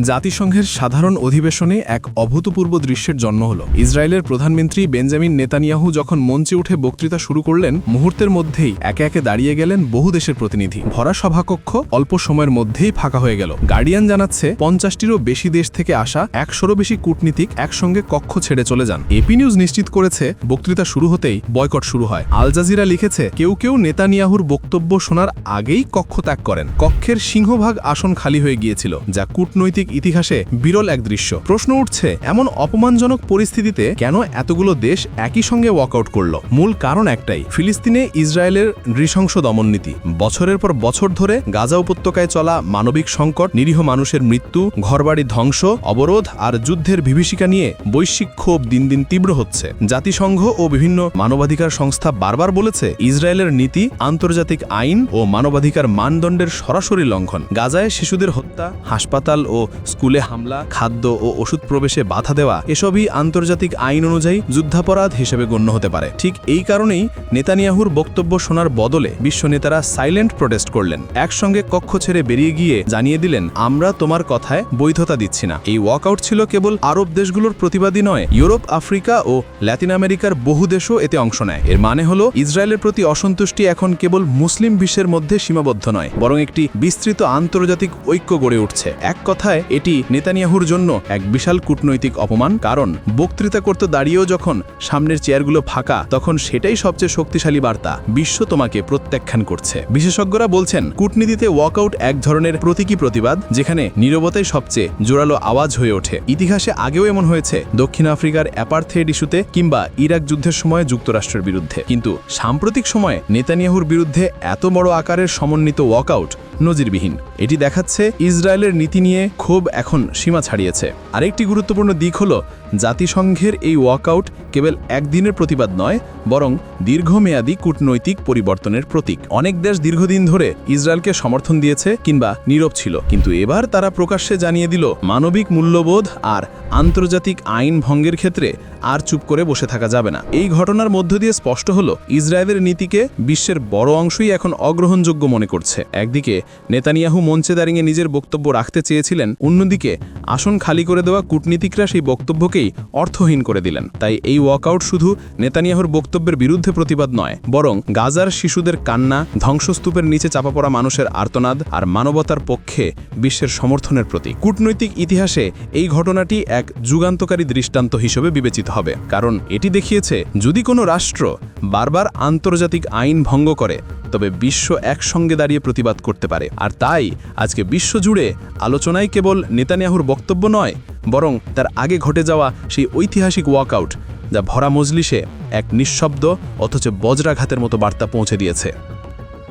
জাতিসংঘের সাধারণ অধিবেশনে এক অভূতপূর্ব দৃশ্যের জন্ম হল। ইসরায়েলের প্রধানমন্ত্রী বেঞ্জামিন নেতানিয়াহু যখন মঞ্চে উঠে বক্তৃতা শুরু করলেন, মুহূর্তের মধ্যেই একে একে দাঁড়িয়ে গেলেন বহু দেশের প্রতিনিধি। ভরা সভাকক্ষ অল্প সময়ের মধ্যেই ফাঁকা হয়ে গেল। গার্ডিয়ান জানাচ্ছে, পঞ্চাশটিরও বেশি দেশ থেকে আসা একশোরও বেশি কূটনীতিক একসঙ্গে কক্ষ ছেড়ে চলে যান। এপি নিউজ নিশ্চিত করেছে, বক্তৃতা শুরু হতেই বয়কট শুরু হয়। আল জাজিরা লিখেছে, কেউ কেউ নেতানিয়াহুর বক্তব্য শোনার আগেই কক্ষ ত্যাগ করেন। কক্ষের সিংহভাগ আসন খালি হয়ে গিয়েছিল, যা কূটনৈতিক ইতিহাসে বিরল এক দৃশ্য। প্রশ্ন উঠছে, এমন অপমানজনক পরিস্থিতিতে কেন এতগুলো দেশ একই সঙ্গে ওয়াকআউট করল? মূল কারণ একটাই, ফিলিস্তিনে ইসরায়েলের নৃশংস দমননীতি। বছরের পর বছর ধরে গাজা উপত্যকায় চলা মানবিক সংকট, নিরীহ মানুষের মৃত্যু, ঘরবাড়ি ধ্বংস, অবরোধ আর যুদ্ধের বিভীষিকা নিয়ে বৈশ্বিক ক্ষোভ দিন দিন তীব্র হচ্ছে। জাতিসংঘ ও বিভিন্ন মানবাধিকার সংস্থা বারবার বলেছে, ইসরায়েলের নীতি আন্তর্জাতিক আইন ও মানবাধিকার মানদণ্ডের সরাসরি লঙ্ঘন। গাজায় শিশুদের হত্যা, হাসপাতাল ও স্কুলে হামলা, খাদ্য ও ওষুধ প্রবেশে বাধা দেওয়া, এসবই আন্তর্জাতিক আইন অনুযায়ী যুদ্ধাপরাধ হিসেবে গণ্য হতে পারে। ঠিক এই কারণেই নেতানিয়াহুর বক্তব্য শোনার বদলে বিশ্ব নেতারা সাইলেন্ট প্রোটেস্ট করলেন। একসঙ্গে কক্ষ ছেড়ে বেরিয়ে গিয়ে জানিয়ে দিলেন, আমরা তোমার কথায় বৈধতা দিচ্ছি না। এই ওয়াকআউট ছিল কেবল আরব দেশগুলোর প্রতিবাদী নয়, ইউরোপ, আফ্রিকা ও ল্যাতিন আমেরিকার বহু দেশও এতে অংশ নেয়। এর মানে হলো, ইসরায়েলের প্রতি অসন্তুষ্টি এখন কেবল মুসলিম বিশ্বের মধ্যে সীমাবদ্ধ নয়, বরং একটি বিস্তৃত আন্তর্জাতিক ঐক্য গড়ে উঠছে। এক কথায়, এটি নেতানিয়াহুর জন্য এক বিশাল কূটনৈতিক অপমান, কারণ বক্তৃতা করতে দাঁড়িয়েও যখন সামনের চেয়ারগুলো ফাঁকা, তখন সেটাই সবচেয়ে শক্তিশালী বার্তা। বিশ্ব তোমাকে প্রত্যাখ্যান করছে। বিশেষজ্ঞরা বলছেন, কূটনীতিতে ওয়াকআউট এক ধরনের প্রতীকী প্রতিবাদ, যেখানে নীরবতাই সবচেয়ে জোরালো আওয়াজ হয়ে ওঠে। ইতিহাসে আগেও এমন হয়েছে, দক্ষিণ আফ্রিকার অ্যাপার্থেড ইস্যুতে কিংবা ইরাক যুদ্ধের সময় যুক্তরাষ্ট্রের বিরুদ্ধে। কিন্তু সাম্প্রতিক সময়ে নেতানিয়াহুর বিরুদ্ধে এত বড় আকারের সমন্বিত ওয়াকআউট নজিরবিহীন। এটি দেখাচ্ছে ইসরায়েলের নীতি নিয়ে ক্ষোভ এখন সীমা ছাড়িয়েছে। আরেকটি গুরুত্বপূর্ণ দিক হল জাতিসংঘের এই ওয়াকআউট কেবল একদিনের প্রতিবাদ নয়, বরং দীর্ঘমেয়াদী কূটনৈতিক পরিবর্তনের প্রতীক। অনেক দেশ দীর্ঘদিন ধরে ইসরায়েলকে সমর্থন দিয়েছে কিংবা নীরব ছিল। কিন্তু এবার তারা প্রকাশ্যে জানিয়ে দিল, মানবিক মূল্যবোধ আর আন্তর্জাতিক আইন ভঙ্গের ক্ষেত্রে আর চুপ করে বসে থাকা যাবে না। এই ঘটনার মধ্য দিয়ে স্পষ্ট হলো, ইসরায়েলের নীতিকে বিশ্বের বড় অংশই এখন অগ্রহণযোগ্য মনে করছে। একদিকে, নেতানিয়াহু মঞ্চে দাঁড়িয়ে নিজের বক্তব্য রাখতে চেয়েছিলেন, অন্যদিকে, আসন খালি করে দেওয়া কূটনীতিকরা সেই বক্তব্যকেই অর্থহীন করে দিলেন। তাই এই ওয়াকআউট শুধু নেতানিয়াহুর বক্তব্যের বিরুদ্ধে প্রতিবাদ নয়, বরং গাজার শিশুদের কান্না, ধ্বংসস্তূপের নিচে চাপা পড়া মানুষের আর্তনাদ আর মানবতার পক্ষে বিশ্বের সমর্থনের প্রতি কূটনৈতিক ইতিহাসে এই ঘটনাটি এক যুগান্তকারী দৃষ্টান্ত হিসেবে বিবেচিত হবে, কারণ এটি দেখিয়েছে, যদি কোনো রাষ্ট্র বারবার আন্তর্জাতিক আইন ভঙ্গ করে, তবে বিশ্ব একসঙ্গে দাঁড়িয়ে প্রতিবাদ করতে পারে। আর তাই আজকে বিশ্ব জুড়ে আলোচনায় কেবল নেতানিয়াহুর বক্তব্য নয় বরং তার আগে ঘটে যাওয়া সেই ঐতিহাসিক ওয়াকআউট যা ভরা মজলিসে এক নিঃশব্দ অথচ বজ্রাঘাতের মতো বার্তা পৌঁছে দিয়েছে।